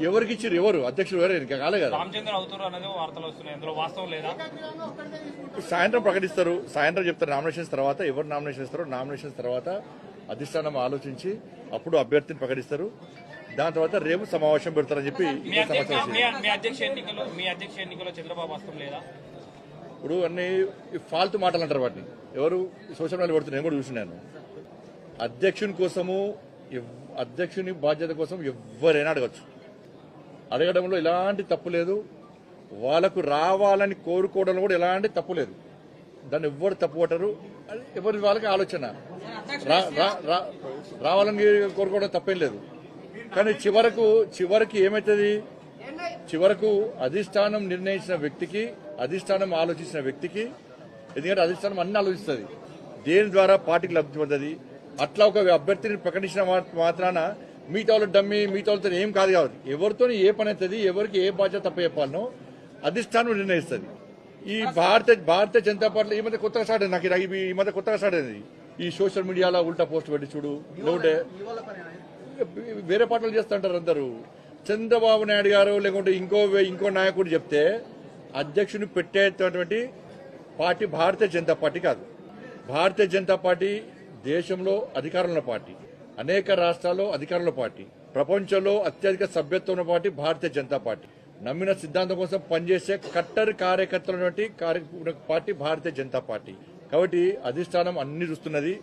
ఎవరికి ఇచ్చారు? ఎవరు? అధ్యక్షుడు ఎవరు? ఇంకా కాలే కదా. సాయంత్రం ప్రకటిస్తారు. సాయంత్రం చెప్తారు నామినేషన్స్ తర్వాత. ఎవరు నామినేషన్ ఇస్తారో నామినేషన్స్ తర్వాత అధిష్టానం ఆలోచించి అప్పుడు అభ్యర్థిని ప్రకటిస్తారు. దాని తర్వాత రేపు సమావేశం పెడతారని చెప్పి ఇప్పుడు అన్ని ఫాల్తు మాటలు అంటారు వాటిని. ఎవరు? సోషల్ మీడియా పెడుతున్నారు. నేను కూడా చూసినాను. అధ్యక్షుని కోసము అధ్యక్షుని బాధ్యత కోసం ఎవరైనా అడగచ్చు. అడగడంలో ఎలాంటి తప్పు లేదు. వాళ్ళకు రావాలని కోరుకోవడంలో కూడా ఎలాంటి తప్పు లేదు. దాన్ని ఎవ్వరు తప్పుపట్టరు ఎవరి వాళ్ళకి ఆలోచన. రా- రా- రావాలని కోరుకోవడం తప్పేం లేదు. కానీ చివరకు చివరికి ఏమవుతుంది చివరకు అధిష్టానం నిర్ణయించిన వ్యక్తికి అధిష్టానం ఆలోచించిన వ్యక్తికి ఎందుకంటే అధిష్టానం అన్ని ఆలోచిస్తుంది. దేని ద్వారా పార్టీకి లబ్ధి పొందది అట్లా ఒక అభ్యర్థిని ప్రకటించిన మాత్రాన మిగతా వాళ్ళు డమ్మి మిగతా వాళ్ళతో ఏం కాదు కాదు ఎవరితో ఏ పని అవుతుంది ఎవరికి ఏ బాధ్యత తప్ప చెప్పాలనో అధిష్టానం నిర్ణయిస్తుంది. ఈ భారత భారతీయ జనతా పార్టీ ఈ మధ్య కొత్తగా స్టార్ట్ అయింది నాకు ఈ మధ్య కొత్తగా స్టార్ట్ అయింది. ఈ సోషల్ మీడియాలో ఉల్టా పోస్ట్ పెట్టి చూడు లేకుంటే వేరే పార్టీలు చేస్తుంటారు అందరూ. చంద్రబాబు నాయుడు గారు లేకుంటే ఇంకో ఇంకో నాయకుడు చెప్తే అధ్యక్షుని పెట్టేటటువంటి పార్టీ భారతీయ జనతా పార్టీ కాదు. భారతీయ జనతా పార్టీ దేశంలో అధికారంలో పార్టీ అనేక రాష్ట్రాల్లో అధికారంలో పార్టీ ప్రపంచంలో అత్యధిక సభ్యత్వం ఉన్న పార్టీ భారతీయ జనతా పార్టీ. నమ్మిన సిద్ధాంతం కోసం పనిచేసే కట్టర్ కార్యకర్తల పార్టీ భారతీయ జనతా పార్టీ. కాబట్టి అధిష్టానం అన్ని చూస్తున్నది.